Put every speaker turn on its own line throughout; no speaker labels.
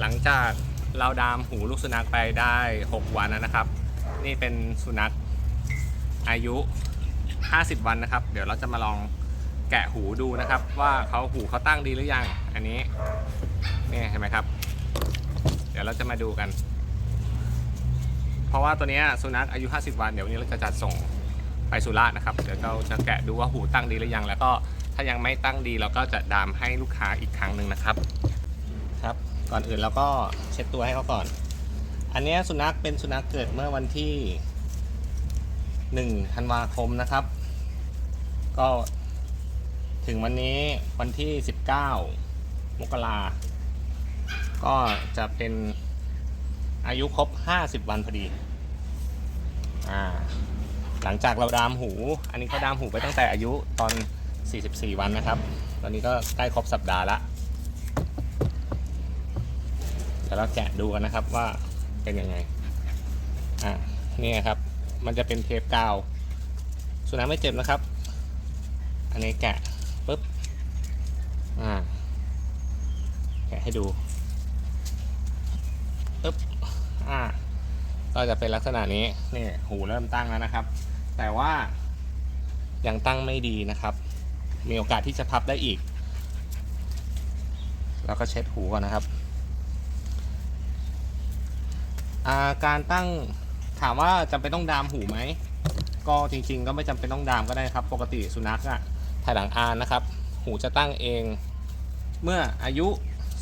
หลังจากเราดามหูลูกสุนัขไปได้ 6 วันแล้วนะครับ นี่เป็นสุนัขอายุ 50 วันนะครับ เดี๋ยวเราจะมาลองแกะหูดูนะครับ ว่าเขาหูเขาตั้งดีหรือยัง อันนี้นี่เห็นไหมครับ เดี๋ยวเราจะมาดูกัน เพราะว่าตัวนี้สุนัขอายุ 50 วัน เดี๋ยววันนี้เราจะจัดส่งไปสุราษฎร์นะครับ เดี๋ยวเราจะแกะดูว่าหูตั้งดีหรือยัง แล้วก็ถ้ายังไม่ตั้งดีเราก็จะดามให้ลูกค้าอีกครั้งหนึ่งนะครับ ก่อนอื่นเราก็เช็ดตัวให้เขาก่อน อันนี้สุนัขเป็นสุนัขเกิดเมื่อวันที่ 1 ธันวาคมนะครับ ก็ถึงวันนี้วันที่ 19 มกราก็จะเป็นอายุครบ 50 วันพอดี อ่า หลังจากเราดามหู อันนี้ก็ดามหูไปตั้งแต่อายุตอน 44 วันนะครับ ตอนนี้ก็ใกล้ครบสัปดาห์ละ เดี๋ยวเราแกะดูกันนะครับว่าเป็นยังไง อ่านี่ครับ มันจะเป็นเทปกาว สุนัขไม่เจ็บนะครับ อันนี้แกะปุ๊บ อ่า แกะให้ดูปุ๊บ อ่า ก็จะเป็นลักษณะนี้ นี่หูเริ่มตั้งแล้วนะครับ แต่ว่ายังตั้งไม่ดีนะครับ มีโอกาสที่จะพับได้อีก แล้วก็เช็ดหูก่อนนะครับ อ่า การตั้งถามว่าจำเป็นต้องดามหูไหม ก็จริงๆ ก็ไม่จำเป็นต้องดามก็ได้ครับ ปกติสุนัขอะภายหลังอานนะครับ หูจะตั้งเองเมื่ออายุ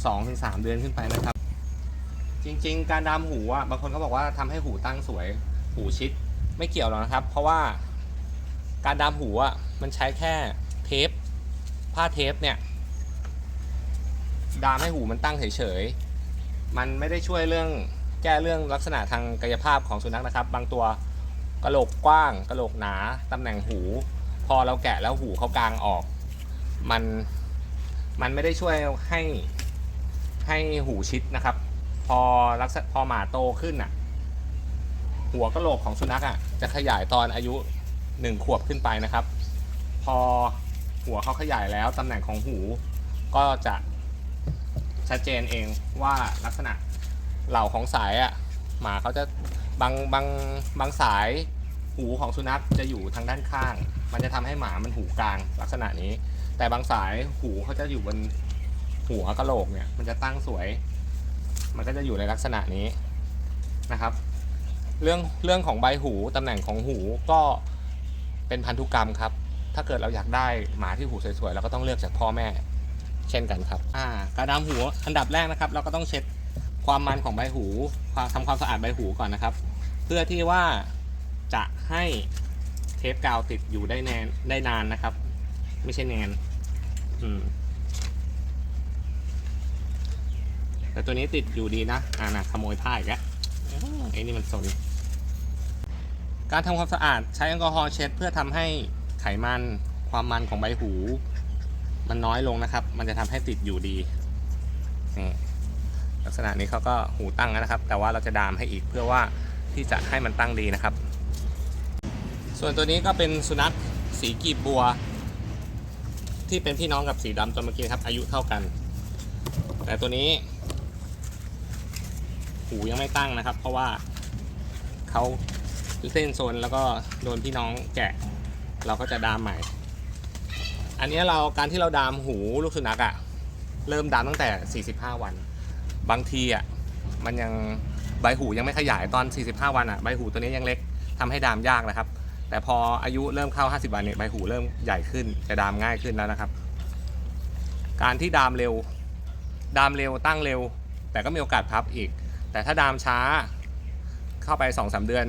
2-3 เดือนขึ้นไปนะครับ จริงๆ การดามหูอะบางคนก็บอกว่าทำให้หูตั้งสวย หูชิดไม่เกี่ยวหรอกนะครับ เพราะว่าการดามหูอะมันใช้แค่เทปผ้าเทปเนี่ยดามให้หูมันตั้งเฉยๆ มันไม่ได้ช่วยเรื่อง แก้เรื่องลักษณะทางกายภาพของสุนัขนะครับ บางตัวกระโหลกกว้างกระโหลกหนาตำแหน่งหู พอเราแกะแล้วหูเขากลางออก มันมันไม่ได้ช่วยให้ให้หูชิดนะครับ พอลักษณะพอหมาโตขึ้นอะ หัวกระโหลกของสุนัขอะจะขยายตอนอายุหนึ่งขวบขึ้นไปนะครับ พอหัวเขาขยายแล้วตำแหน่งของหูก็จะชัดเจนเองว่าลักษณะ เหล่าของสายอะหมาเขาจะบางบางบางสายหูของสุนัขจะอยู่ทางด้านข้าง มันจะทำให้หมามันหูกลางลักษณะนี้ แต่บางสายหูเขาจะอยู่บนหัวกะโหลกเนี่ยมันจะตั้งสวย มันก็จะอยู่ในลักษณะนี้นะครับ เรื่องเรื่องของใบหูตำแหน่งของหูก็เป็นพันธุกรรมครับ ถ้าเกิดเราอยากได้หมาที่หูสวยๆเราก็ต้องเลือกจากพ่อแม่ เช่นกันครับ อ่าการดามหูอันดับแรกนะครับ เราก็ต้องเช็ด ความมันของใบหูความทำความสะอาดใบหูก่อนนะครับ เพื่อที่ว่าจะให้เทปกาวติดอยู่ได้แนนได้นานนะครับ ไม่ใช่แนนอืมแต่ตัวนี้ติดอยู่ดีนะ อ่านะขโมยผ้าอีกแล้วอ้าวไอ้นี่มันสน การทำความสะอาดใช้แอลกอฮอล์เช็ด เพื่อทำให้ไขมันความมันของใบหู มันน้อยลงนะครับ มันจะทำให้ติดอยู่ดีนี่ ลักษณะนี้เขาก็หูตั้งแล้วนะครับ แต่ว่าเราจะดามให้อีกเพื่อว่าที่จะให้มันตั้งดีนะครับ ส่วนตัวนี้ก็เป็นสุนัขสีกีบบัว ที่เป็นพี่น้องกับสีดำตัวเมื่อกี้ครับ อายุเท่ากัน แต่ตัวนี้ หูยังไม่ตั้งนะครับ เพราะว่าเขาเส้นโซนแล้วก็โดนพี่น้องแกะ เราก็จะดามใหม่ อันนี้เราการที่เราดามหูลูกสุนัขอะเริ่มดามตั้งแต่ 45 วัน บางทีอะมันยังใบหูยังไม่ขยายตอน 45 วันอะใบหูตัวนี้ยังเล็กทำให้ดามยากนะครับ แต่พออายุเริ่มเข้า 50 วันเนี่ยใบหูเริ่มใหญ่ขึ้นจะดามง่ายขึ้นแล้วนะครับ การที่ดามเร็ว ดามเร็วตั้งเร็ว แต่ก็มีโอกาสพับอีก แต่ถ้าดามช้าเข้าไป 2-3 เดือน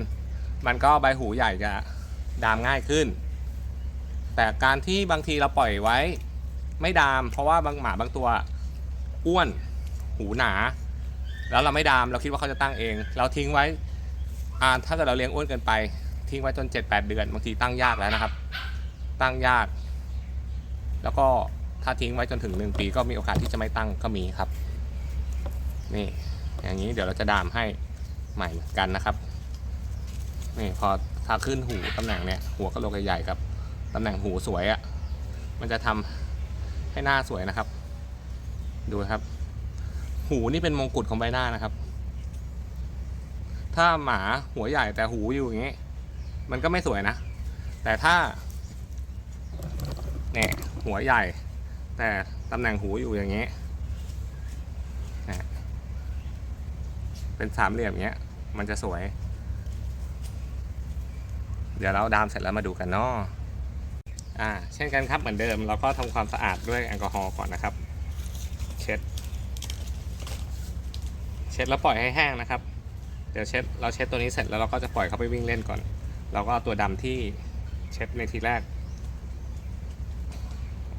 มันก็ใบหูใหญ่จะดามง่ายขึ้น แต่การที่บางทีเราปล่อยไว้ไม่ดาม เพราะว่าบางหมาบางตัวอ้วน หูหนา แล้วเราไม่ดามเราคิดว่าเขาจะตั้งเอง เราทิ้งไว้อ่าถ้าเกิดเราเลี้ยงอ้วนเกินไป ทิ้งไว้จน 7-8 เดือนบางทีตั้งยากแล้วนะครับ ตั้งยาก แล้วก็ถ้าทิ้งไว้จนถึง 1 ปีก็มีโอกาสที่จะไม่ตั้งก็มีครับ นี่อย่างนี้เดี๋ยวเราจะดามให้ใหม่กันนะครับนี่พอถ้าขึ้นหูตำแหน่งเนี่ยหัวกะโหลกใหญ่ๆกับตำแหน่งหูสวยอะ่ะมันจะทำให้หน้าสวยนะครับ ดูครับ หูนี่เป็นมงกุฎของใบหน้านะครับ ถ้าหมาหัวใหญ่แต่หูอยู่อย่างนี้ มันก็ไม่สวยนะ แต่ถ้าเนี่ยหัวใหญ่ แต่ตำแหน่งหูอยู่อย่างนี้เป็นสามเหลี่ยมอย่างเงี้ย มันจะสวย เดี๋ยวเราดามเสร็จแล้วมาดูกันเนาะอ่า เช่นกันครับเหมือนเดิม เราก็ทำความสะอาดด้วยแอลกอฮอล์ก่อนนะครับ เช็ด เช็ดแล้วปล่อยให้แห้งนะครับ เดี๋ยวเช็ดเราเช็ดตัวนี้เสร็จแล้วเราก็จะปล่อยเขาไปวิ่งเล่นก่อน เราก็เอาตัวดำที่เช็ดในทีแรก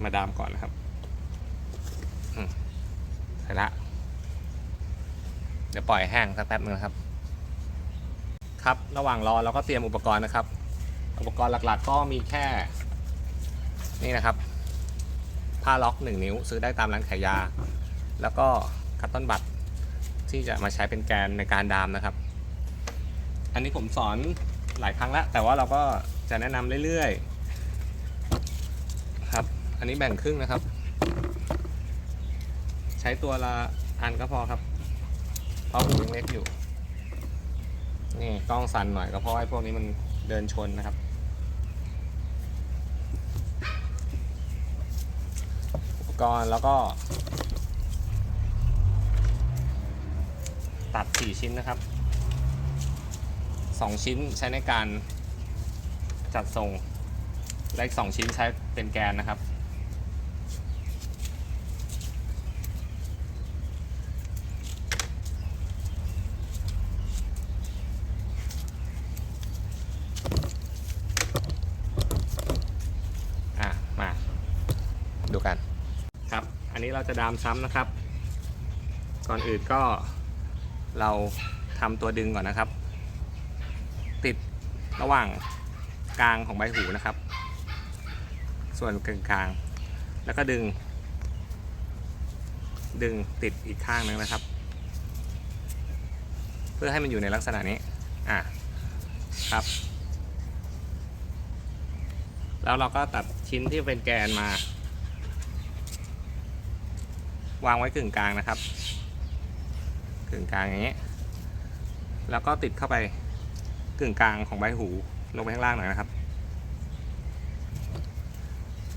มาดามก่อนนะครับเสร็จละเดี๋ยวปล่อยแห้งสักแป๊บนึงนะครับ ครับระหว่างรอเราก็เตรียมอุปกรณ์นะครับ อุปกรณ์หลักๆ ก็มีแค่ นี่นะครับผ้าล็อก 1 นิ้ว ซื้อได้ตามร้านขายยา แล้วก็คัตตอนบัต ที่จะมาใช้เป็นแกนในการดามนะครับ อันนี้ผมสอนหลายครั้งแล้วแต่ว่าเราก็จะแนะนำเรื่อยๆครับ อันนี้แบ่งครึ่งนะครับ ใช้ตัวละอันก็พอครับ เพราะหูยังเล็กอยู่ นี่กล้องสั่นหน่อยก็เพราะไอ้พวกนี้มันเดินชนนะครับอุปกรณ์แล้วก็ ตัด 4 ชิ้นนะครับ 2 ชิ้นใช้ในการจัดทรงและอีก2ชิ้นใช้เป็นแกนนะครับ อะ มา ดูกัน ครับ อันนี้เราจะดามซ้ำนะครับ ก่อนอื่นก็ เราทำตัวดึงก่อนนะครับ ติดระหว่างกลางของใบหูนะครับ ส่วนกลางกลางแล้วก็ดึง ดึงติดอีกข้างนึงนะครับ เพื่อให้มันอยู่ในลักษณะนี้อะครับ แล้วเราก็ตัดชิ้นที่เป็นแกนมา วางไว้กึ่งกลางนะครับ กึ่งกลางอย่างนี้ยแล้วก็ติดเข้าไปกึ่งกลางของใบหูลงไปข้างล่างหน่อยนะครับ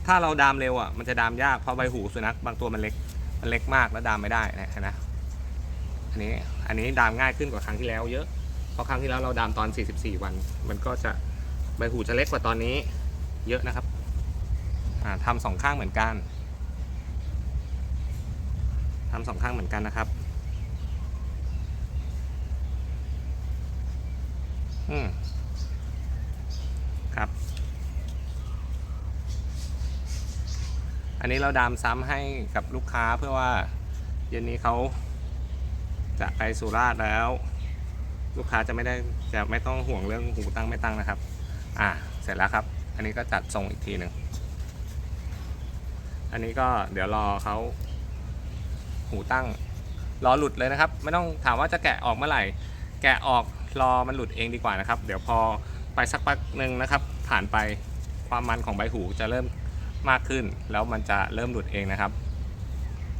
ถ้าเราดามเร็วอะมันจะดามยากเพราะใบหูสุนัขบางตัวมันเล็กมันเล็กมากแล้วดามไม่ได้นะนะอันนี้อันนี้ดามง่ายขึ้นกว่าครั้งที่แล้วเยอะเพราะครั้งที่แล้วเราดามตอน 44 วัน มันก็จะใบหูจะเล็กกว่าตอนนี้เยอะนะครับทำสองข้างเหมือนกันทำสองข้างเหมือนกันนะครับ อืมครับ อันนี้เราดามซ้ำให้กับลูกค้าเพื่อว่าเย็นนี้เขาจะไปสุราษฎร์แล้ว ลูกค้าจะไม่ได้จะไม่ต้องห่วงเรื่องหูตั้งไม่ตั้งนะครับ อ่า เสร็จแล้วครับ อันนี้ก็จัดทรงอีกทีหนึ่งอันนี้ก็เดี๋ยวรอเขาหูตั้งรอหลุดเลยนะครับ ไม่ต้องถามว่าจะแกะออกเมื่อไหร่ แกะออก รอมันหลุดเองดีกว่านะครับ เดี๋ยวพอไปสักพักหนึ่งนะครับ ผ่านไปความมันของใบหูจะเริ่มมากขึ้น แล้วมันจะเริ่มหลุดเองนะครับ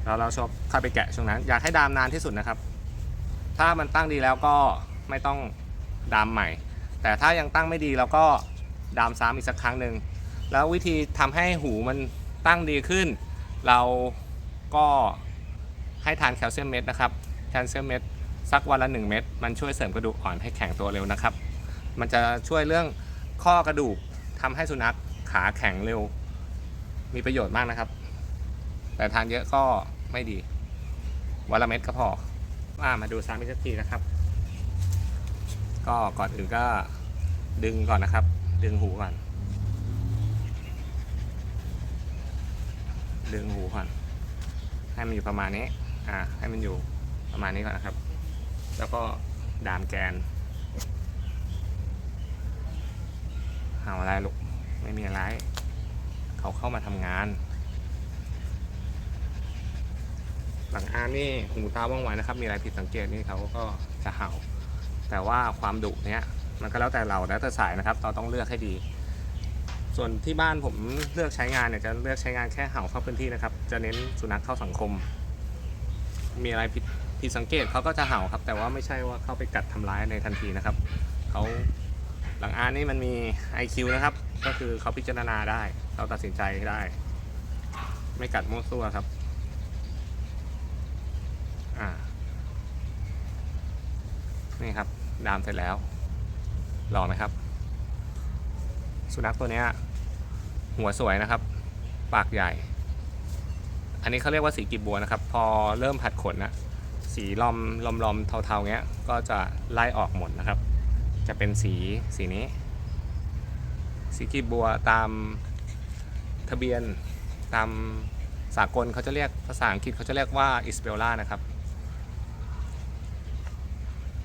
แล้วเราชอบเข้าไปแกะช่วงนั้น อยากให้ดามนานที่สุดนะครับ ถ้ามันตั้งดีแล้วก็ไม่ต้องดามใหม่ แต่ถ้ายังตั้งไม่ดีเราก็ดามซ้ำอีกสักครั้งหนึ่งแล้ววิธีทำให้หูมันตั้งดีขึ้น เราก็ให้ทานแคลเซียมเม็ดนะครับแคลเซียมเม็ด สักวันละ 1 เม็ดมันช่วยเสริมกระดูกอ่อนให้แข็งตัวเร็วนะครับ มันจะช่วยเรื่องข้อกระดูกทำให้สุนัขขาแข็งเร็ว มีประโยชน์มากนะครับ แต่ทานเยอะก็ไม่ดี วันละเม็ดก็พอว่ามาดูซ้ำอีกสักทีนะครับ ก็ก่อนอื่นก็ดึงก่อนนะครับ ดึงหูก่อน ดึงหูก่อน ให้มันอยู่ประมาณนี้ อ่า ให้มันอยู่ประมาณนี้ก่อนนะครับ แล้วก็ดามแกนเอาอะไรลูก ไม่มีอะไร เขาเข้ามาทำงาน หลังอาร์มนี่หูตาว่องไวนะครับ มีอะไรผิดสังเกตนี่เขาก็จะเห่า แต่ว่าความดุเนี้ยมันก็แล้วแต่เราแล้วแต่สายนะครับ เราต้องเลือกให้ดี ส่วนที่บ้านผมเลือกใช้งานเนี่ยจะเลือกใช้งานแค่เห่าเข้าพื้นที่นะครับ จะเน้นสุนัขเข้าสังคม มีอะไรผิด ผิดสังเกตเขาก็จะเห่าครับ แต่ว่าไม่ใช่ว่าเข้าไปกัดทำร้ายในทันทีนะครับเขาหลังอานนี่มันมี IQ นะครับ ก็คือเขาพิจารณาได้เขาตัดสินใจได้ ไม่กัดมั่วซั่วครับอ่านี่ครับดามเสร็จแล้วหล่อไหมครับ สุนัขตัวนี้หัวสวยนะครับ ปากใหญ่ อันนี้เขาเรียกว่าสีกีบบัวนะครับ พอเริ่มผัดขนนะ สีลอมลอมลอมเทาๆเงี้ยก็จะไล่ออกหมดนะครับ จะเป็นสีสีนี้ สีกีบบัวตามทะเบียนตามสากลเขาจะเรียกภาษาอังกฤษเขาจะเรียกว่าอิสเปลล่านะครับ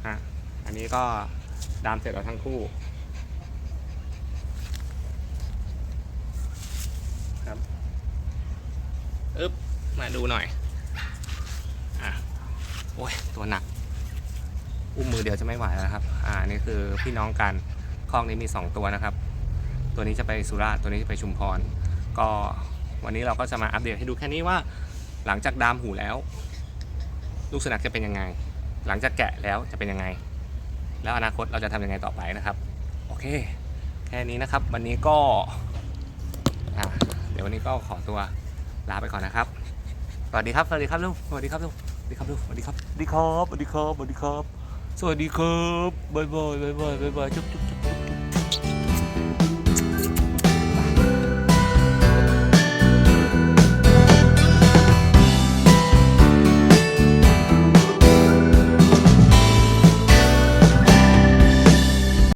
ฮะอันนี้ก็ดามเสร็จแล้วทั้งคู่ครับอึ๊บมาดูหน่อย โอ้ยตัวหนัก อุ้มมือเดียวจะไม่ไหวแล้วครับ อ่านี่คือพี่น้องกันคลองนี้มี 2 ตัวนะครับ ตัวนี้จะไปสุราษฎร์ตัวนี้จะไปชุมพร ก็วันนี้เราก็จะมาอัปเดตให้ดูแค่นี้ว่า หลังจากดามหูแล้ว ลูกสุนัขจะเป็นยังไง หลังจากแกะแล้วจะเป็นยังไง แล้วอนาคตเราจะทำยังไงต่อไปนะครับ โอเค แค่นี้นะครับ วันนี้ก็เดี๋ยววันนี้ก็ขอตัวลาไปก่อนนะครับสวัสดีครับสวัสดีครับลูกสวัสดีครับลูก สวัสดีครับลูกสวัสดีครับสวัสดีครับสวัสดีครับสวัสดีครับสวัสดีครับบ๊ายบายบ๊ายบายบ๊ายบายจุ๊บจุ๊บ